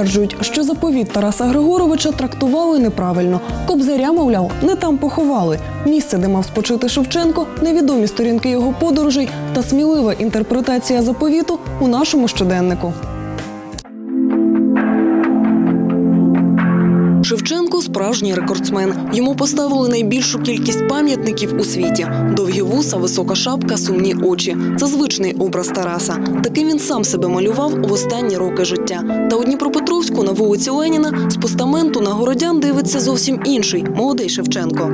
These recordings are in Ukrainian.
стверджують, що заповіт Тараса Григоровича трактували неправильно. Кобзаря, мовляв, не там поховали. Місце, де мав спочити Шевченко, невідомі сторінки його подорожей та смілива інтерпретація заповіту у нашому щоденнику. Шевченко справжній рекордсмен. Йому поставили найбільшу кількість пам'ятників у світі: довгі вуса, висока шапка, сумні очі. Це звичний образ Тараса. Таким він сам себе малював в останні роки життя. Та у Дніпропетровську на вулиці Леніна з постаменту на городян дивиться зовсім інший молодий Шевченко.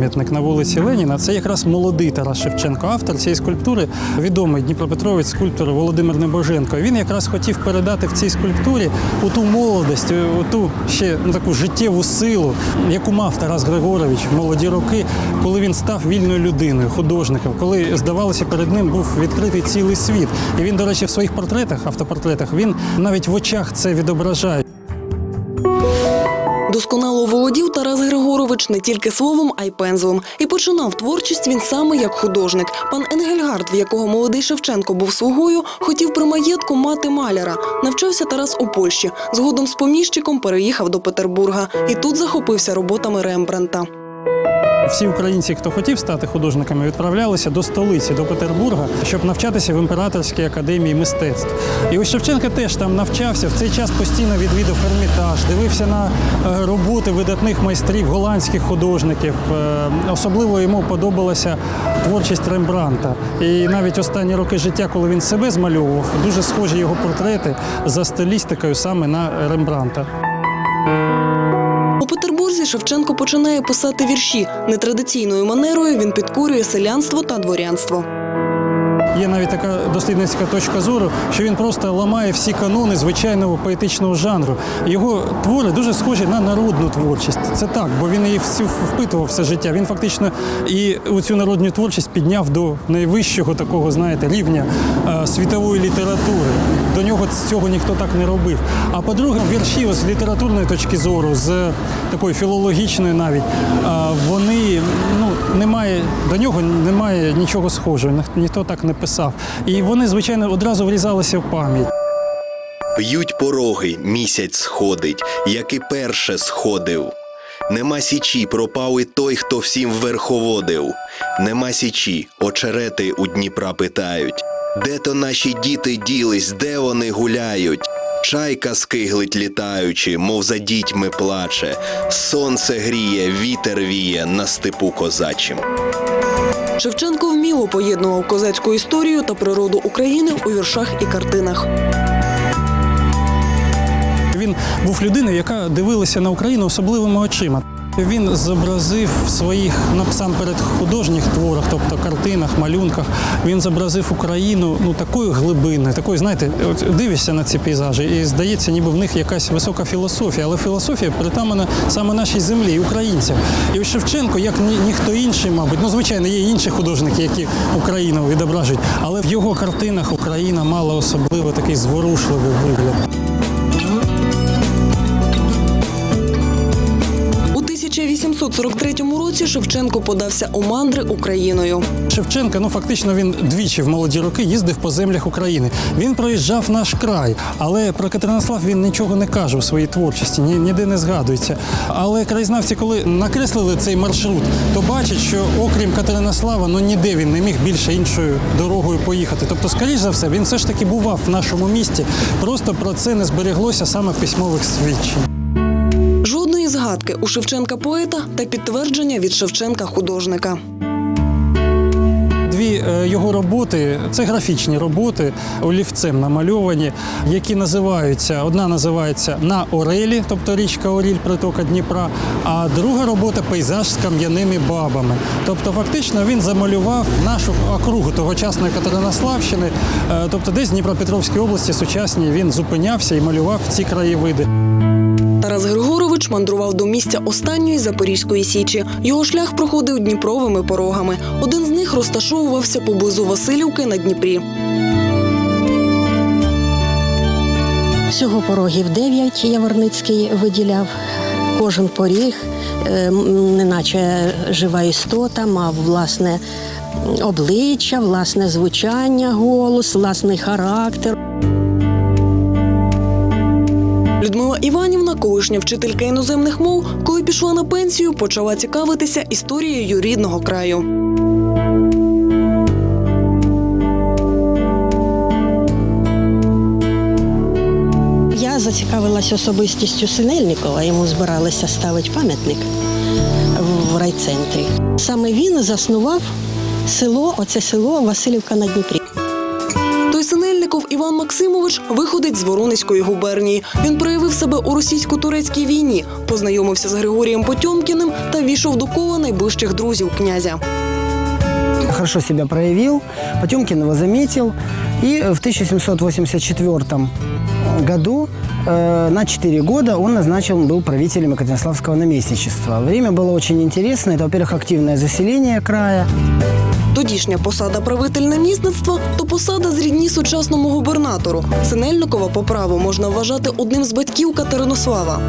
Пам'ятник на вулиці Леніна це якраз молодий Тарас Шевченко, автор цієї скульптури, відомий Дніпропетровець скульптор Володимир Небоженко. Він якраз хотів передати в цій скульптурі у ту молодость, у ту ще ну, таку життєву силу, яку мав Тарас Григорович в молоді роки, коли він став вільною людиною, художником, коли здавалося, перед ним був відкритий цілий світ. І він, до речі, в своїх портретах, автопортретах, він навіть в очах це відображає. Досконало володів Тарас Григорович не тільки словом, а й пензлем. І починав творчість він саме як художник. Пан Енгельгард, в якого молодий Шевченко був слугою, хотів при маєтку мати маляра. Навчався Тарас у Польщі. Згодом з поміщиком переїхав до Петербурга і тут захопився роботами Рембрандта. Всі українці, хто хотів стати художниками, відправлялися до столиці, до Петербурга, щоб навчатися в імператорській академії мистецтв. І ось Шевченко теж там навчався. В цей час постійно відвідав Ермітаж, дивився на е, роботи видатних майстрів, голландських художників. Е, Особливо йому подобалася творчість Рембранта. І навіть останні роки життя, коли він себе змальовував, дуже схожі його портрети за стилістикою саме на Рембранта. Шевченко починає писати вірші. Нетрадиційною манерою він підкорює селянство та дворянство. Є навіть така дослідницька точка зору, що він просто ламає всі канони звичайного поетичного жанру. Його твори дуже схожі на народну творчість. Це так, бо він її впитував все життя. Він фактично і цю народну творчість підняв до найвищого такого, знаєте, рівня е, світової літератури. До нього цього ніхто так не робив. А по-друге, вірші з літературної точки зору, з такої філологічної навіть, е, вони ну немає до нього немає нічого схожого. Ніхто так не писав. І вони, звичайно, одразу врізалися в пам'ять. Б'ють пороги, місяць сходить, як і перше сходив. Нема січі, пропав і той, хто всім верховодив. Нема січі, очерети у Дніпра питають. Де то наші діти ділись, де вони гуляють? Чайка скиглить літаючи, мов за дітьми плаче. Сонце гріє, вітер віє на степу козачим. Шевченко вміло поєднував козацьку історію та природу України у віршах і картинах. Він був людиною, яка дивилася на Україну особливими очима. Він зобразив в своїх насамперед художніх творах, тобто картинах, малюнках. Він зобразив Україну ну такою глибиною, такою, знаєте, от дивишся на ці пейзажі, і здається, ніби в них якась висока філософія, але філософія притамана саме нашій землі, українцям. І Шевченко, як ні, ніхто інший, мабуть, ну звичайно, є інші художники, які Україну відображують, але в його картинах Україна мала особливо такий зворушливий вигляд. 1843 році Шевченко подався у мандри Україною. Шевченка, ну фактично він двічі в молоді роки їздив по землях України. Він проїжджав наш край, але про Катеринослав він нічого не каже у своїй творчості, ні, ніде не згадується. Але краєзнавці, коли накреслили цей маршрут, то бачать, що окрім Катеринослава, ну ніде він не міг більше іншою дорогою поїхати. Тобто, скоріш за все, він все ж таки бував в нашому місті. Просто про це не збереглося саме письмових свідчень. Згадки у Шевченка поета та підтвердження від Шевченка художника. Дві е, його роботи це графічні роботи, олівцем намальовані, які називаються одна називається На Орелі, тобто річка Оріль, притока Дніпра, а друга робота пейзаж з кам'яними бабами. Тобто, фактично він замалював нашу округу тогочасної Катеринославщини, е, тобто десь в Дніпропетровській області сучасній він зупинявся і малював ці краєвиди. Тарас Григорович мандрував до місця останньої Запорізької січі. Його шлях проходив Дніпровими порогами. Один з них розташовувався поблизу Васильівки на Дніпрі. Всього порогів дев'ять Яворницький виділяв. Кожен поріг, е, неначе жива істота, мав власне обличчя, власне звучання, голос, власний характер. Іванівна, колишня вчителька іноземних мов, коли пішла на пенсію, почала цікавитися історією рідного краю. Я зацікавилась особистістю Синельникова, йому збиралися ставити пам'ятник в райцентрі. Саме він заснував село, оце село Васильівка на Дніпрі. Той Синельников Іван Максимович виходить з Воронезької губернії. Він проявив себе у російсько-турецькій війні, познайомився з Григорієм Потьомкіним та війшов до кола найближчих друзів князя. хорошо себя проявил, Потемкин его заметил, и в 1784 году э, на 4 года он назначен был правителем Екатеринославского наместничества. Время было очень интересное. Это, во-первых, активное заселение края. Тодішня посада правитель намісництва то посада з рідні сучасному губернатору. Синельникова по праву можна вважати одним з батьків Катеринослава.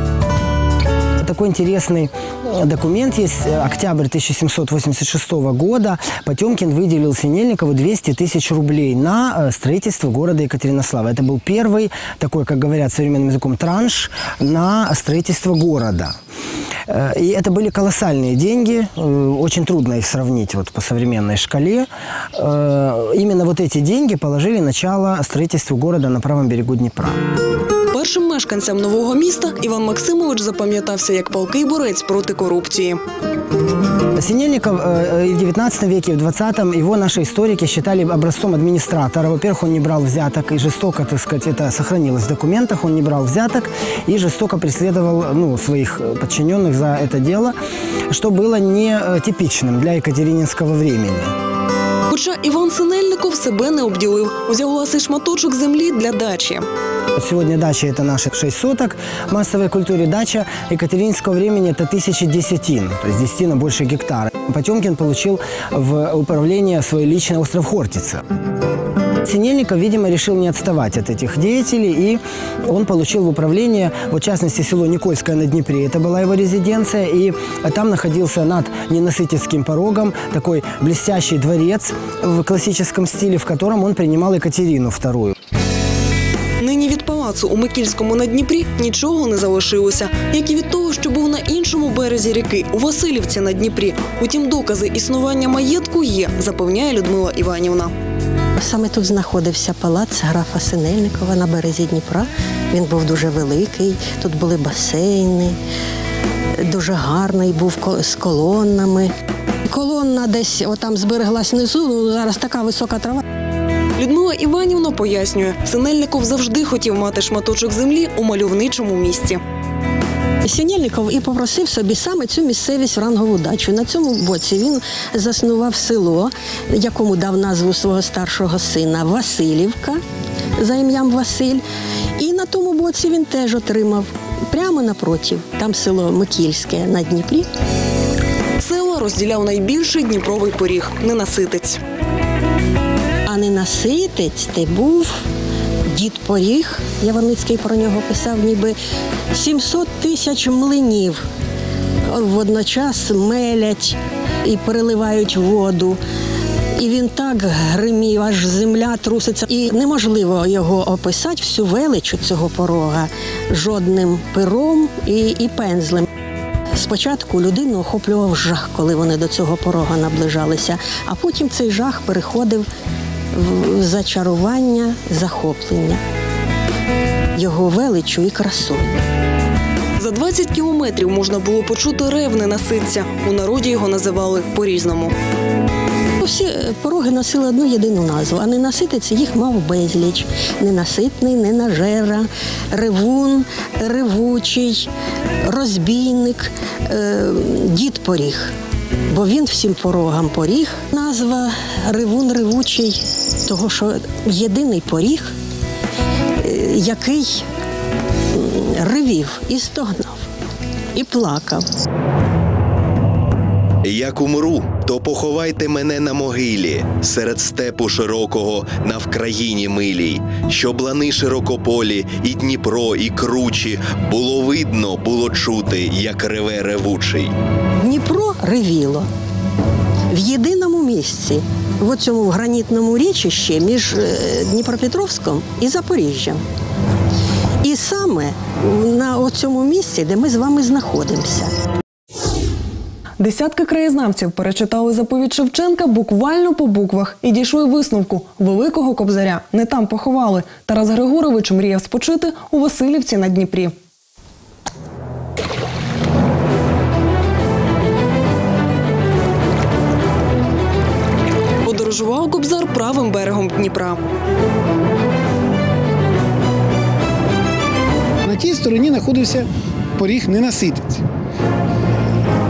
Такой интересный э, документ есть. Э, Октябрь 1786 года. Потемкин выделил Синельникову 200 тысяч рублей на э, строительство города Екатеринослава. Это был первый такой, как говорят современным языком, транш на строительство города. И это были колоссальные деньги, очень трудно их сравнить вот по современной шкале. Именно вот эти деньги положили начало строительству города на правом берегу Днепра. Першим мешканцям нового міста Іван Максимович запам'ятався як палкий борець проти корупції. Синельников э, и в 19 веке, и в 20 его наши историки считали образцом администратора. Во-первых, он не брал взяток и жестоко, так сказать, это сохранилось в документах, он не брал взяток и жестоко преследовал ну, своих э, подчиненных за это дело, что было не э, типичным для екатерининского времени. Хоча Іван Синельников себе не обділив, взяв власний шматочок землі для дачі. Вот Сегодня дача – это наши 6 соток. В массовой культуре дача екатерининского времени – это тысячи десятин, то есть десятина больше гектара. Потемкин получил в управление свой личный остров Хортица. Синельников, видимо, решил не отставать от этих деятелей, и он получил в управление, вот, в частности, село Никольское на Днепре, это была его резиденция, и там находился над Ненасытицким порогом такой блестящий дворец в классическом стиле, в котором он принимал Екатерину II. Нині від палацу у Микільському на Дніпрі нічого не залишилося, як і від того, що був на іншому березі ріки у Васильівці на Дніпрі. Утім, докази існування маєтку є, запевняє Людмила Іванівна. Саме тут знаходився палац графа Синельникова на березі Дніпра. Він був дуже великий, тут були басейни, дуже гарний був з колоннами. Колонна десь отам збереглась внизу, ну зараз така висока трава. Людмила Іванівна пояснює, Синельников завжди хотів мати шматочок землі у мальовничому місті. Синельников і попросив собі саме цю місцевість в рангову дачу. На цьому боці він заснував село, якому дав назву свого старшого сина Васильівка за ім'ям Василь. І на тому боці він теж отримав прямо напротив, там село Микільське на Дніпрі. Села розділяв найбільший Дніпровий поріг ненаситець. А ненаситець ти був дід Поріг, Яворницький про нього писав, ніби 700 тисяч млинів водночас мелять і переливають воду. І він так гримів, аж земля труситься. І неможливо його описати всю велич цього порога жодним пером і, і пензлем. Спочатку людину охоплював жах, коли вони до цього порога наближалися, а потім цей жах переходив зачарування, захоплення його величу і красою. За 20 кілометрів можна було почути рев ненаситця. У народі його називали по-різному. Всі е, пороги носили одну єдину назву, а ненаситець їх мав безліч. Ненаситний, ненажера, ревун, ревучий, розбійник, е, дід поріг. Бо він всім порогам поріг. Назва Ривун Ривучий, того що єдиний поріг, е, який ривів і стогнав, і плакав. Як умру, то поховайте мене на могилі серед степу широкого на вкраїні милій, щоб лани широкополі, і Дніпро, і кручі було видно, було чути, як реве ревучий. Дніпро ревіло в єдиному місці, в цьому в гранітному річищі між е, Дніпропетровськом і Запоріжжям. І саме на цьому місці, де ми з вами знаходимося. Десятки краєзнавців перечитали заповідь Шевченка буквально по буквах і дійшли висновку великого кобзаря не там поховали. Тарас Григорович мріяв спочити у Васильівці на Дніпрі. Подорожував кобзар правим берегом Дніпра. На тій стороні знаходився поріг ненаситець.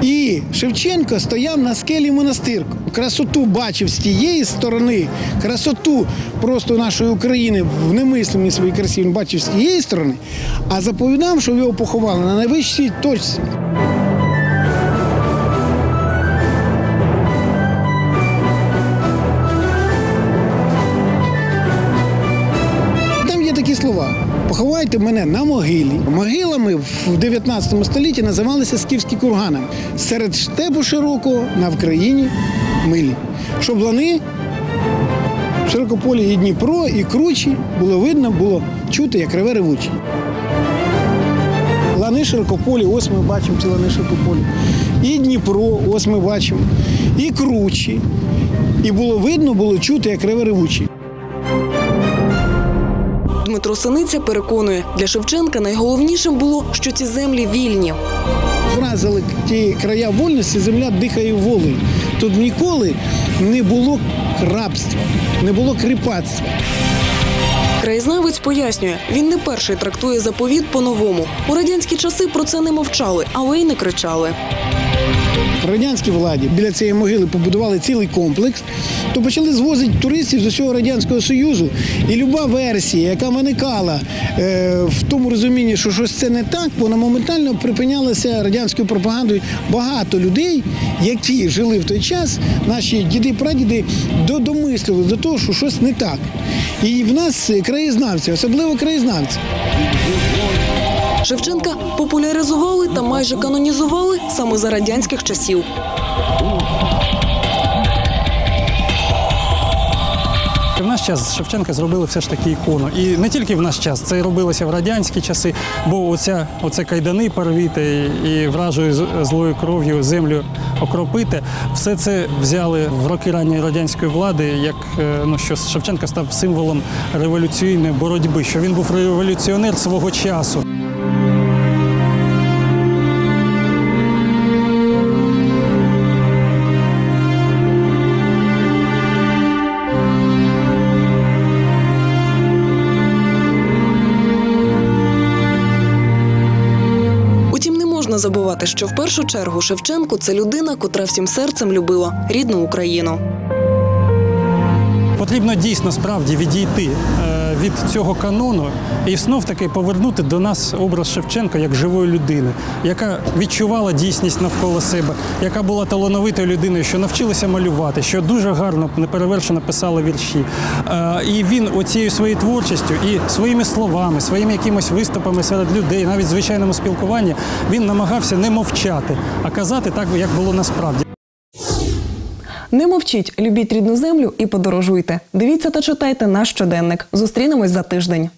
І Шевченко стояв на скелі монастирку. Красоту бачив з тієї сторони, красоту просто нашої України в немислимій своїй красі він бачив з тієї сторони, а заповідав, що його поховали на найвищій точці. Поховайте мене на могилі. Могилами в 19 столітті називалися скіфські курганами. Серед штепу широкого на Вкраїні милі. Щоб лани в широкополі і Дніпро, і кручі було видно, було чути, як реве ревучі. Лани широкополі, ось ми бачимо ці лани широкополі. І Дніпро, ось ми бачимо, і кручі. І було видно, було чути, як реве ревучі. Дмитро Синиця переконує, для Шевченка найголовнішим було, що ці землі вільні. вразили ті края вольності, земля дихає волею. Тут ніколи не було рабства, не було кріпацтва. Краєзнавець пояснює, він не перший трактує заповіт по-новому. У радянські часи про це не мовчали, але й не кричали. В радянській владі біля цієї могили побудували цілий комплекс, то почали звозити туристів з усього радянського союзу. І люба версія, яка виникала е, в тому розумінні, що щось це не так, вона моментально припинялася радянською пропагандою. Багато людей, які жили в той час, наші діди, прадіди, додомислили до того, що щось не так. І в нас краєзнавці, особливо краєзнавці. Шевченка популяризували та майже канонізували саме за радянських часів. В наш час Шевченка зробили все ж таки ікону. І не тільки в наш час, це робилося в радянські часи, бо оця, оце кайдани порвіти і вражою злою кров'ю землю окропити. Все це взяли в роки ранньої радянської влади, як е, ну, що Шевченка став символом революційної боротьби, що він був революціонер свого часу. Забувати, що в першу чергу Шевченко це людина, котра всім серцем любила рідну Україну. Потрібно дійсно справді відійти е, від цього канону і знов таки повернути до нас образ Шевченка як живої людини, яка відчувала дійсність навколо себе, яка була талановитою людиною, що навчилася малювати, що дуже гарно неперевершено писала вірші. Е, І він оцією своєю творчістю і своїми словами, своїми якимось виступами серед людей, навіть в звичайному спілкуванні, він намагався не мовчати, а казати так, як було насправді. Не мовчіть, любіть рідну землю і подорожуйте. Дивіться та читайте наш щоденник. Зустрінемось за тиждень.